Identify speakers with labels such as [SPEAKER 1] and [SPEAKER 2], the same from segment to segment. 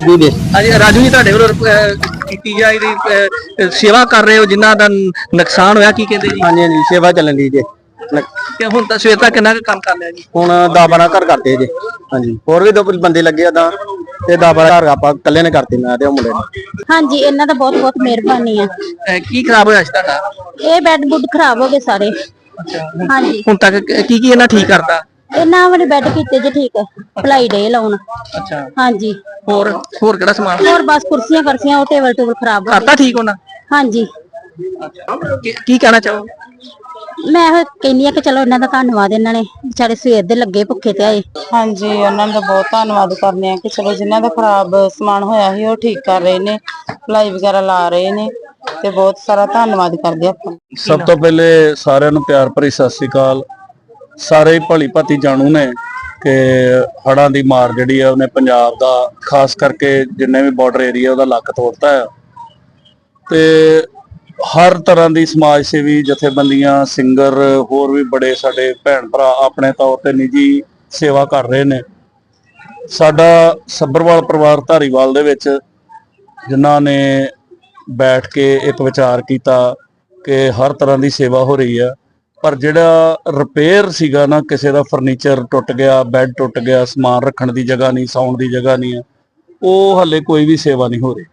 [SPEAKER 1] ਰਾਜੂ ਦੇ।
[SPEAKER 2] ਹਾਂਜੀ ਰਾਜੂ ਜੀ ਤੁਹਾਡੇ ਵੱਲੋਂ ਅਹ, ਕੀਤੀ ਜਾ ਇਹਦੀ ਅਹ, ਸੇਵਾ ਕਰ ਰਹੇ ਹੋ ਜਿਨ੍ਹਾਂ ਦਾ ਨੁਕਸਾਨ ਹੋਇਆ ਕੀ ਕਹਿੰਦੇ ਜੀ?
[SPEAKER 1] ਹਾਂਜੀ ਹਾਂਜੀ ਸੇਵਾ ਚੱਲਣ ਦੀ ਜੇ। ਨ-
[SPEAKER 2] ਕਿ ਹੁਣ ਤਾਂ ਸਵੇਰ ਤੱਕ ਕਿੰਨਾ ਕੁ ਕੰਮ ਕਰ ਲਿਆ ਜੀ?
[SPEAKER 1] ਹੁਣ 10 12 ਘਰ ਕਰਤੇ ਜੇ। ਹਾਂਜੀ ਹੋਰ ਵੀ ਦੋ ਬੰਦੇ ਲੱਗੇ ਆ ਤਾਂ ਤੇ 10 12 ਘਰ ਆਪਾਂ ਇਕੱਲੇ ਨੇ ਕਰਤੇ ਮੈਂ ਤੇ ਉਹ ਮੁੰਡੇ ਨੇ।
[SPEAKER 3] ਹਾਂਜੀ ਇਹਨਾਂ ਦਾ ਬਹੁਤ ਬਹੁਤ ਮਿਹਰਬਾਨੀ ਆ।
[SPEAKER 2] ਅਹ, ਕੀ ਖਰਾਬ ਹੋਇਆ ਸੀ ਤੁਹਾਡਾ?
[SPEAKER 3] ਇਹ ਬੈੱਡ ਬੁੱਡ ਖਰਾਬ ਹੋ ਗਏ ਸਾਰੇ। ਹਾਂਜੀ।
[SPEAKER 2] ਹੁਣ ਤੱਕ ਕੀ ਕੀ ਇਹਨਾਂ ਠੀਕ ਕਰਤਾ?
[SPEAKER 3] ਇਹਨਾਂ ਵਾਲੇ ਬੈੱਡ ਕੀਤੇ ਜੇ ਠੀਕ ਭਲਾਈ ਡੇ ਲਾਉਣ।
[SPEAKER 2] ਅੱਛਾ।
[SPEAKER 3] ਹਾਂਜੀ।
[SPEAKER 2] ਹੋਰ ਹੋਰ ਕਿਹੜਾ ਸਮਾਨ?
[SPEAKER 3] ਹੋਰ ਬਸ ਕੁਰਸੀਆਂ ਕਰਸੀਆਂ ਉਹ ਟੇਬਲ ਟੇਬਲ ਖਰਾਬ ਹੋ
[SPEAKER 2] ਕਰਤਾ ਠੀਕ ਹੋਣਾ
[SPEAKER 3] ਗਏ ਹਾਂਜੀ।
[SPEAKER 2] ਕੀ- ਕੀ ਕਹਿਣਾ ਚਾਹੋ
[SPEAKER 3] ਮੈਂ ਇਹ ਕਹਿੰਦੀ ਆ ਕਿ ਚਲੋ ਇਹਨਾਂ ਦਾ ਧੰਨਵਾਦ ਇਹਨਾਂ ਨੇ ਵਿਚਾਰੇ ਸਵੇਰ ਦੇ ਲੱਗੇ ਭੁੱਖੇ ਤੇ ਆਏ।
[SPEAKER 4] ਹਾਂਜੀ ਉਹਨਾਂ ਦਾ ਬਹੁਤ ਧੰਨਵਾਦ ਕਰਨੇ ਆ ਕਿ ਚਲੋ ਜਿਨ੍ਹਾਂ ਦਾ ਖਰਾਬ ਸਮਾਨ ਹੋਇਆ ਸੀ ਉਹ ਠੀਕ ਕਰ ਰਹੇ ਨੇ ਭਲਾਈ ਵਗੈਰਾ ਲਾ ਰਹੇ ਨੇ ਤੇ ਬਹੁਤ ਸਾਰਾ ਧੰਨਵਾਦ ਕਰਦੇ ਆਪਾਂ।
[SPEAKER 5] ਸਭ ਤੋਂ ਪਹਿਲੇ ਸਾਰਿਆਂ ਨੂੰ ਪਿਆਰ ਭਰੀ ਸਤਿ ਸ੍ਰੀ ਅਕਾਲ। ਸਾਰੇ ਭਲੀ ਭਾਤੀ ਜਾਣੂ ਨੇ ਕਿ ਹੜ੍ਹਾਂ ਦੀ ਮਾਰ ਜਿਹੜੀ ਆ ਉਹਨੇ ਪੰਜਾਬ ਦਾ, ਖਾਸ ਕਰਕੇ ਜਿੰਨੇ ਵੀ ਬਾਰਡਰ ਏਰੀਆ ਉਹਦਾ ਲੱਕ ਤੋੜਤਾ ਹੈ ਤੇ ਹਰ ਤਰ੍ਹਾਂ ਦੀ ਸਮਾਜ ਸੇਵੀ, ਜਥੇਬੰਦੀਆਂ ਸਿੰਗਰ ਹੋਰ ਵੀ ਬੜੇ ਸਾਡੇ ਭੈਣ ਭਰਾ ਆਪਣੇ ਤੌਰ ਤੇ ਨਿੱਜੀ ਸੇਵਾ ਕਰ ਰਹੇ ਨੇ। ਸਾਡਾ ਸੱਬਰਵਾਲ ਪਰਿਵਾਰ ਧਾਰੀਵਾਲ ਦੇ ਵਿੱਚ ਜਿਨ੍ਹਾਂ ਨੇ ਬੈਠ ਕੇ ਇੱਕ ਵਿਚਾਰ ਕੀਤਾ ਕਿ ਹਰ ਤਰ੍ਹਾਂ ਦੀ ਸੇਵਾ ਹੋ ਰਹੀ ਹੈ ਪਰ ਜਿਹੜਾ ਰਿਪੇਅਰ ਸੀਗਾ ਨਾ, ਕਿਸੇ ਦਾ ਫਰਨੀਚਰ ਟੁੱਟ ਗਿਆ ਬੈੱਡ ਟੁੱਟ ਗਿਆ, ਸਮਾਨ ਰੱਖਣ ਦੀ ਜਗ੍ਹਾ ਨਹੀਂ, ਸੌਣ ਦੀ ਜਗ੍ਹਾ ਨਹੀਂ ਹੈ, ਉਹ ਹੱਲੇ ਕੋਈ ਵੀ ਸੇਵਾ ਨਹੀਂ ਹੋ ਰਹੀ।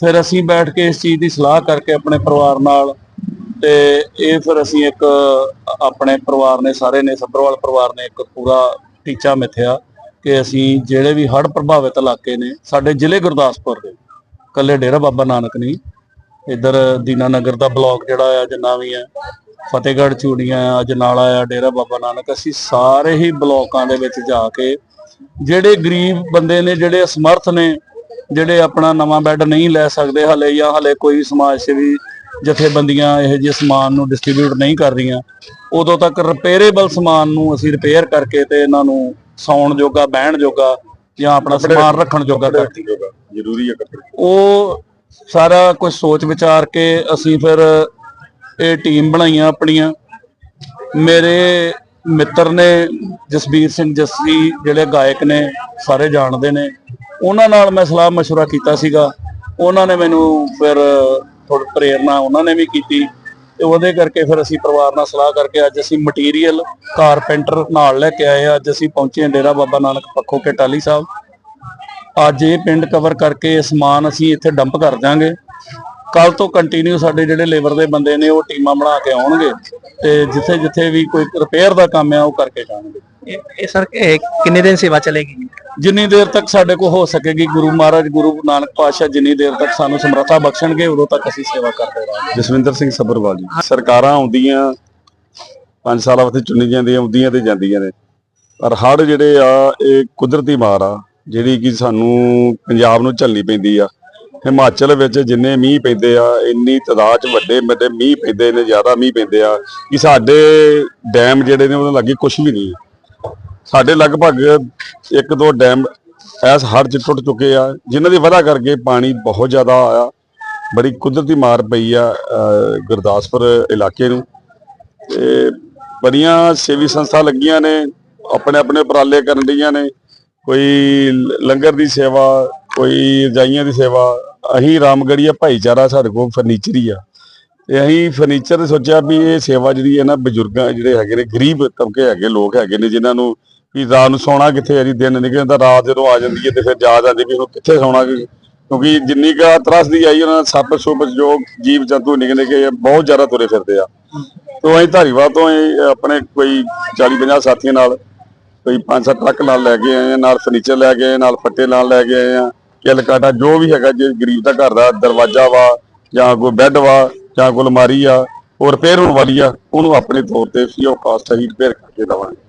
[SPEAKER 5] ਫਿਰ ਅਸੀਂ ਬੈਠ ਕੇ ਇਸ ਚੀਜ਼ ਦੀ ਸਲਾਹ ਕਰਕੇ ਆਪਣੇ ਪਰਿਵਾਰ ਨਾਲ ਤੇ ਇਹ ਫਿਰ ਅਸੀਂ ਇੱਕ ਆਪਣੇ ਪਰਿਵਾਰ ਨੇ, ਸਾਰੇ ਨੇ, ਸੱਭਰਵਾਲ ਪਰਿਵਾਰ ਨੇ ਇੱਕ ਪੂਰਾ ਟੀਚਾ ਮਿੱਥਿਆ ਕਿ ਅਸੀਂ ਜਿਹੜੇ ਵੀ ਹੜ੍ਹ ਪ੍ਰਭਾਵਿਤ ਇਲਾਕੇ ਨੇ, ਸਾਡੇ ਜ਼ਿਲ੍ਹੇ ਗੁਰਦਾਸਪੁਰ ਦੇ ਕੱਲੇ ਡੇਰਾ ਬਾਬਾ ਨਾਨਕ ਨਹੀਂ, ਇੱਧਰ ਦੀਨਾਨਗਰ ਦਾ ਬਲਾਕ ਜਿਹੜਾ ਆ, ਜਿੰਨਾ ਵੀ ਹੈ ਫਤਿਹਗੜ੍ਹ ਚੂੜੀਆਂ ਆ ਅਜਨਾਲਾ ਆ ਡੇਰਾ ਬਾਬਾ ਨਾਨਕ ਅਸੀਂ ਸਾਰੇ ਹੀ ਬਲਾਕਾਂ ਦੇ ਵਿੱਚ ਜਾ ਕੇ ਜਿਹੜੇ ਗਰੀਬ ਬੰਦੇ ਨੇ ਜਿਹੜੇ ਅਸਮਰਥ ਨੇ ਜਿਹੜੇ ਆਪਣਾ ਨਵਾਂ ਬੈੱਡ ਨਹੀਂ ਲੈ ਸਕਦੇ ਹਲੇ ਜਾਂ ਹਲੇ ਕੋਈ ਸਮਾਜ ਸੇਵੀ ਜਥੇਬੰਦੀਆਂ ਇਹੋ ਜਿਹੇ ਸਮਾਨ ਨੂੰ ਡਿਸਟ੍ਰੀਬਿਊਟ ਨਹੀਂ ਕਰ ਰਹੀਆਂ ਉਦੋਂ ਤੱਕ ਰਿਪੇਅਰੇਬਲ ਸਮਾਨ ਨੂੰ ਅਸੀਂ ਰਿਪੇਅਰ ਕਰਕੇ ਤੇ ਇਹਨਾਂ ਨੂੰ ਸੌਣ ਜੋਗਾ ਬਹਿਣ ਜੋਗਾ ਜਾਂ ਆਪਣਾ ਸਮਾਨ ਰੱਖਣ ਜੋਗਾ ਕਰਤੀ
[SPEAKER 6] ਜ਼ਰੂਰੀ ਹੈ ਕੱਪੜੇ।
[SPEAKER 5] ਉਹ ਸਾਰਾ ਕੁਝ ਸੋਚ ਵਿਚਾਰ ਕੇ ਅਸੀਂ ਫਿਰ ਇਹ ਟੀਮ ਬਣਾਈਆਂ ਆਪਣੀਆਂ ਮੇਰੇ ਮਿੱਤਰ ਨੇ ਜਸਬੀਰ ਸਿੰਘ ਜੱਸੀ ਜਿਹੜੇ ਗਾਇਕ ਨੇ ਸਾਰੇ ਜਾਣਦੇ ਨੇ ਉਹਨਾਂ ਨਾਲ ਮੈਂ ਸਲਾਹ مشورہ ਕੀਤਾ ਸੀਗਾ ਉਹਨਾਂ ਨੇ ਮੈਨੂੰ ਫਿਰ ਥੋੜੀ ਪ੍ਰੇਰਣਾ ਉਹਨਾਂ ਨੇ ਵੀ ਕੀਤੀ ਤੇ ਉਹਦੇ ਕਰਕੇ ਫਿਰ ਅਸੀਂ ਪਰਿਵਾਰ ਨਾਲ ਸਲਾਹ ਕਰਕੇ ਅੱਜ ਅਸੀਂ ਮਟੀਰੀਅਲ ਕਾਰਪੈਂਟਰ ਨਾਲ ਲੈ ਕੇ ਆਏ ਆ। ਅੱਜ ਅਸੀਂ ਪਹੁੰਚੇ ਹਾਂ ਡੇਰਾ ਬਾਬਾ ਨਾਨਕ ਪੱਖੋ ਕੇ ਟਾਲੀ ਸਾਹਿਬ ਅੱਜ ਇਹ ਪਿੰਡ ਕਵਰ ਕਰਕੇ ਇਹ ਸਮਾਨ ਅਸੀਂ ਇੱਥੇ ਡੰਪ ਕਰ ਜਾਾਂਗੇ ਕੱਲ ਤੋਂ ਕੰਟੀਨਿਊ ਸਾਡੇ ਜਿਹੜੇ ਲੇਬਰ ਦੇ ਬੰਦੇ ਨੇ ਉਹ ਟੀਮਾਂ ਬਣਾ ਕੇ ਆਉਣਗੇ ਤੇ ਜਿੱਥੇ ਜਿੱਥੇ ਵੀ ਕੋਈ ਰਿਪੇਅਰ ਦਾ ਕੰਮ ਆ ਉਹ ਕਰਕੇ ਜਾਣਗੇ।
[SPEAKER 2] ਇਹ ਇਹ ਸਰ ਇਹ ਕਿੰਨੇ ਦਿਨ ਸੇਵਾ ਚੱਲੇਗੀ?
[SPEAKER 5] ਜਿੰਨੀ ਦੇਰ ਤੱਕ ਸਾਡੇ ਕੋਲ ਹੋ ਸਕੇਗੀ ਗੁਰੂ ਮਹਾਰਾਜ ਗੁਰੂ ਨਾਨਕ ਪਾਤਸ਼ਾਹ ਜਿੰਨੀ ਦੇਰ ਤੱਕ ਸਾਨੂੰ ਸਮਰੱਥਾ ਬਖਸ਼ਣਗੇ ਉਦੋਂ ਤੱਕ ਅਸੀਂ ਸੇਵਾ ਕਰਦੇ ਰਹਾਂਗੇ।
[SPEAKER 6] ਜਸਵਿੰਦਰ ਸਿੰਘ ਸੱਬਰਵਾਲ ਜੀ ਸਰਕਾਰਾਂ ਆਉਂਦੀਆਂ 5 ਸਾਲਾਂ ਵਾਸਤੇ ਚੁਣੀ ਜਾਂਦੀਆਂ ਆਉਂਦੀਆਂ ਤੇ ਜਾਂਦੀਆਂ ਨੇ। ਪਰ ਹੜ੍ਹ ਜਿਹੜੇ ਆ ਇਹ ਕੁਦਰਤੀ ਮਾਰ ਆ ਜਿਹੜੀ ਕਿ ਸਾਨੂੰ ਪੰਜਾਬ ਨੂੰ ਝੱਲਣੀ ਪੈਂਦੀ ਆ। ਹਿਮਾਚਲ ਵਿੱਚ ਜਿੰਨੇ ਮੀਂਹ ਪੈਂਦੇ ਆ, ਇੰਨੀ ਤਾਦਾਦ ਚ ਵੱਡੇ ਵੱਡੇ ਮੀਂਹ ਪੈਂਦੇ ਨੇ, ਜ਼ਿਆਦਾ ਮੀਂਹ ਪੈਂਦੇ ਆ, ਕਿ ਸਾਡੇ ਡੈਮ ਜਿਹੜੇ ਨੇ ਉਹਨਾਂ ਲੱਗੇ ਕੁਝ ਵੀ ਨਹੀਂ। ਸਾਡੇ ਲਗਭਗ ਇੱਕ ਦੋ ਡੈਮ ਐਸ ਹੜ੍ਹ ਚ ਟੁੱਟ ਚੁੱਕੇ ਆ, ਜਿਨ੍ਹਾਂ ਦੀ ਵਜ੍ਹਾ ਕਰਕੇ ਪਾਣੀ ਬਹੁਤ ਜ਼ਿਆਦਾ ਆਇਆ। ਬੜੀ ਕੁਦਰਤੀ ਮਾਰ ਪਈ ਆ ਗੁਰਦਾਸਪੁਰ ਇਲਾਕੇ ਨੂੰ। ਤੇ ਬੜੀਆਂ ਸੇਵੀ ਸੰਸਥਾ ਲੱਗੀਆਂ ਨੇ, ਆਪਣੇ ਆਪਣੇ ਉਪਰਾਲੇ ਕਰਨ ਡੀਆਂ ਨੇ। ਕੋਈ ਲੰਗਰ ਦੀ ਸੇਵਾ, ਕੋਈ ਰਜਾਈਆਂ ਦੀ ਸੇਵਾ ਅਸੀਂ ਰਾਮਗੜੀਆ ਭਾਈਚਾਰਾ ਸਾਡੇ ਕੋਲ ਫਰਨੀਚਰ ਹੀ ਆ। ਤੇ ਅਸੀਂ ਫਰਨੀਚਰ ਦੇ ਸੋਚਿਆ ਵੀ ਇਹ ਸੇਵਾ ਜਿਹੜੀ ਹੈ ਨਾ ਬਜ਼ੁਰਗਾਂ ਜਿਹੜੇ ਹੈਗੇ ਨੇ, ਗਰੀਬ ਤਬਕੇ ਹੈਗੇ, ਲੋਕ ਹੈਗੇ ਨੇ, ਜਿਨ੍ਹਾਂ ਨੂੰ ਵੀ ਰਾਤ ਨੂੰ ਸੌਣਾ ਕਿੱਥੇ ਹੈ ਜੀ, ਦਿਨ ਨਿਕਲ ਜਾਂਦਾ ਰਾਤ ਜਦੋਂ ਆ ਜਾਂਦੀ ਹੈ ਤੇ ਫਿਰ ਜਾ ਜਾਂਦੀ ਵੀ ਹੁਣ ਕਿੱਥੇ ਸੌਣਾ ਕਿਉਂਕਿ ਜਿੰਨੀ ਕਾ ਤਰਸਦੀ ਆਈ, ਉਹਨਾਂ ਦਾ ਸੱਪ ਸੁੱਪ ਜੋ ਜੀਵ ਜੰਤੂ ਨਿਕਲ ਕੇ ਬਹੁਤ ਜ਼ਿਆਦਾ ਤੁਰੇ ਫਿਰਦੇ ਆ। ਤੋਂ ਅਸੀਂ ਧਾਰੀਵਾਲ ਤੋਂ ਅਸੀਂ ਆਪਣੇ ਕੋਈ 40 50 ਸਾਥੀਆਂ ਨਾਲ, ਕੋਈ 5-7 ਟਰੱਕ ਨਾਲ ਲੈ ਕੇ ਆਏ ਆ, ਨਾਲ ਫਰਨੀਚਰ ਲੈ ਕੇ ਆਏ ਨਾਲ ਫੱਟੇ ਨਾਲ ਲੈ ਕੇ ਆਏ ਆ। ਕਿਲ ਜੋ ਵੀ ਹੈਗਾ, ਜੇ ਗਰੀਬ ਦਾ ਘਰ ਦਾ ਦਰਵਾਜ਼ਾ ਵਾ, ਜਾਂ ਕੋਈ ਬੈੱਡ ਵਾ, ਜਾਂ ਕੋਈ ਅਲਮਾਰੀ ਆ ਉਹ ਰਿਪੇਅਰ ਹੋਣ ਵਾਲੀ ਆ, ਉਹਨੂੰ ਆਪਣੇ ਤੌਰ ਤੇ ਫ੍ਰੀ ਉਹ ਕਾਸਟ ਅਸੀਂ ਰਿਪੇਅਰ ਕਰਕੇ ਦੇਵਾਂਗੇ।